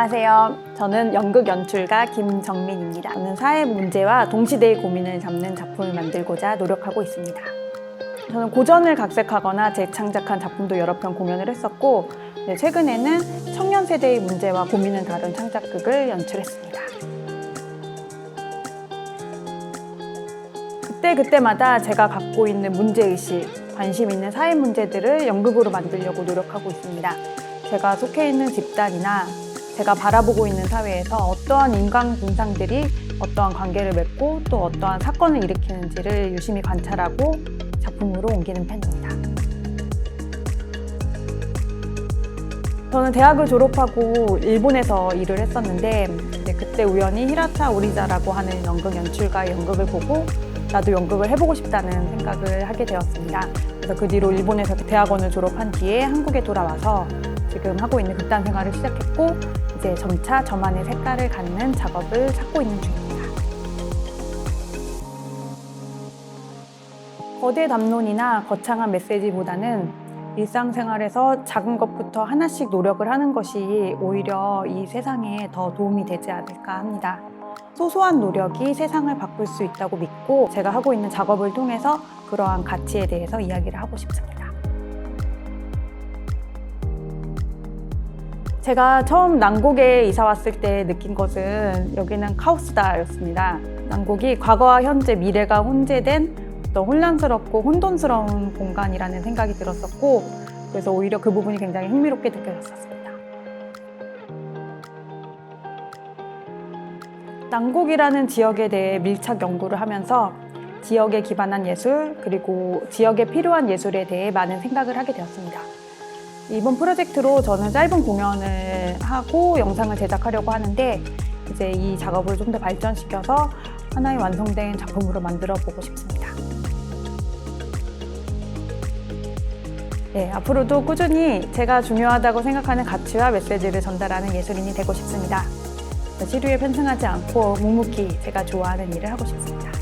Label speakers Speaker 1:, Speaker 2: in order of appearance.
Speaker 1: 안녕하세요. 저는 연극 연출가 김정민입니다. 저는 사회 문제와 동시대의 고민을 잡는 작품을 만들고자 노력하고 있습니다. 저는 고전을 각색하거나 재창작한 작품도 여러 편 공연을 했었고 네, 최근에는 청년 세대의 문제와 고민을 다룬 창작극을 연출했습니다. 그때 그때마다 제가 갖고 있는 문제 의식, 관심 있는 사회 문제들을 연극으로 만들려고 노력하고 있습니다. 제가 속해 있는 집단이나 제가 바라보고 있는 사회에서 어떠한 인간 군상들이 어떠한 관계를 맺고 또 어떠한 사건을 일으키는지를 유심히 관찰하고 작품으로 옮기는 편입니다. 저는 대학을 졸업하고 일본에서 일을 했었는데 그때 우연히 히라타 오리자라고 하는 연극 연출가의 연극을 보고 나도 연극을 해보고 싶다는 생각을 하게 되었습니다. 그래서 그 뒤로 일본에서 대학원을 졸업한 뒤에 한국에 돌아와서 지금 하고 있는 극단 생활을 시작했고 이제 점차 저만의 색깔을 갖는 작업을 찾고 있는 중입니다. 거대 담론이나 거창한 메시지보다는 일상생활에서 작은 것부터 하나씩 노력을 하는 것이 오히려 이 세상에 더 도움이 되지 않을까 합니다. 소소한 노력이 세상을 바꿀 수 있다고 믿고 제가 하고 있는 작업을 통해서 그러한 가치에 대해서 이야기를 하고 싶습니다. 제가 처음 난곡에 이사 왔을 때 느낀 것은 여기는 카오스다였습니다. 난곡이 과거와 현재, 미래가 혼재된 어떤 혼란스럽고 혼돈스러운 공간이라는 생각이 들었었고 그래서 오히려 그 부분이 굉장히 흥미롭게 느껴졌었습니다. 난곡이라는 지역에 대해 밀착 연구를 하면서 지역에 기반한 예술 그리고 지역에 필요한 예술에 대해 많은 생각을 하게 되었습니다. 이번 프로젝트로 저는 짧은 공연을 하고 영상을 제작하려고 하는데 이제 이 작업을 좀 더 발전시켜서 하나의 완성된 작품으로 만들어 보고 싶습니다. 네, 앞으로도 꾸준히 제가 중요하다고 생각하는 가치와 메시지를 전달하는 예술인이 되고 싶습니다. 시류에 편승하지 않고 묵묵히 제가 좋아하는 일을 하고 싶습니다.